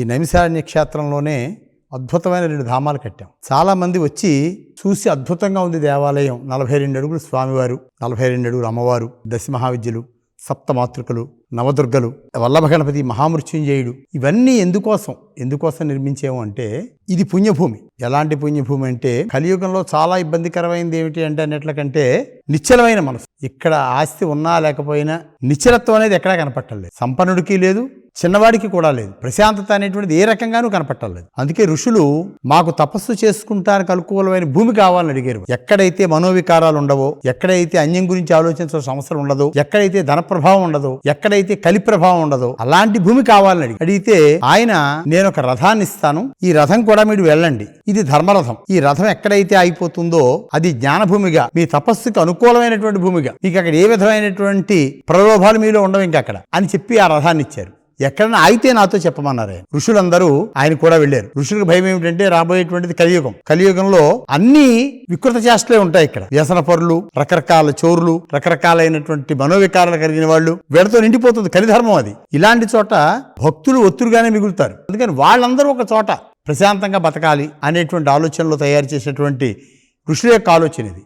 ఈ నైమిసారణ్య క్షేత్రంలోనే అద్భుతమైన రెండు ధామాలు కట్టాం. చాలామంది వచ్చి చూసి అద్భుతంగా ఉంది దేవాలయం. నలభై రెండు అడుగులు స్వామివారు నలభై రెండు అడుగులు అమ్మవారు దశ మహావిద్యలు సప్తమాతృకలు నవదుర్గలు వల్లభ గణపతి మహామృత్యుంజయుడు. ఇవన్నీ ఎందుకోసం? ఎందుకోసం నిర్మించాము అంటే ఇది పుణ్యభూమి. ఎలాంటి పుణ్యభూమి అంటే కలియుగంలో చాలా ఇబ్బందికరమైనది ఏమిటి అంటే అన్నిట్లకంటే నిశ్చలమైన మనసు. ఇక్కడ ఆస్తి ఉన్నా లేకపోయినా నిశ్చలత్వం అనేది ఎక్కడా కనపట్టలేదు. సంపన్నుడికి లేదు చిన్నవాడికి కూడా లేదు. ప్రశాంతత అనేటువంటిది ఏ రకంగానూ కనపట్టలేదు అందుకే ఋషులు మాకు తపస్సు చేసుకుంటానికి అనుకూలమైన భూమి కావాలని అడిగారు. ఎక్కడైతే మనోవికారాలు ఉండవో ఎక్కడైతే అన్యం గురించి ఆలోచించాల్సిన సమస్యలు ఉండదు ఎక్కడైతే ధన ప్రభావం ఉండదు ఎక్కడైతే కలి ప్రభావం ఉండదో అలాంటి భూమి కావాలని అడిగి అడిగితే ఆయన నేను ఒక రథాన్ని ఇస్తాను. ఈ రథం కూడా మీరు వెళ్ళండి. ఇది ధర్మరథం. ఈ రథం ఎక్కడైతే అయిపోతుందో అది జ్ఞానభూమిగా మీ తపస్సుకు అనుకూలమైనటువంటి భూమిగా మీకు అక్కడ ఏ విధమైనటువంటి ప్రలోభాలు మీలో ఉండవు ఇంకా అక్కడ అని చెప్పి ఆ రథాన్ని ఇచ్చారు. ఎక్కడైనా ఆగితే నాతో చెప్పమన్నారు. ఆయన ఋషులందరూ ఆయన కూడా వెళ్ళారు. ఋషులకు భయం ఏమిటంటే రాబోయేటువంటిది కలియుగం. కలియుగంలో అన్ని వికృత చేష్టలే ఉంటాయి ఇక్కడ. వ్యసన పరులు రకరకాల చోరులు రకరకాలైనటువంటి మనోవికారాలు కలిగిన వాళ్ళు వీళ్ళతో నిండిపోతుంది కలిధర్మం అది. ఇలాంటి చోట భక్తులు ఒత్తురుగానే మిగులుతారు. అందుకని వాళ్ళందరూ ఒక చోట ప్రశాంతంగా బతకాలి అనేటువంటి ఆలోచనలో తయారు చేసినటువంటి ఋషుల యొక్క ఆలోచన ఇది.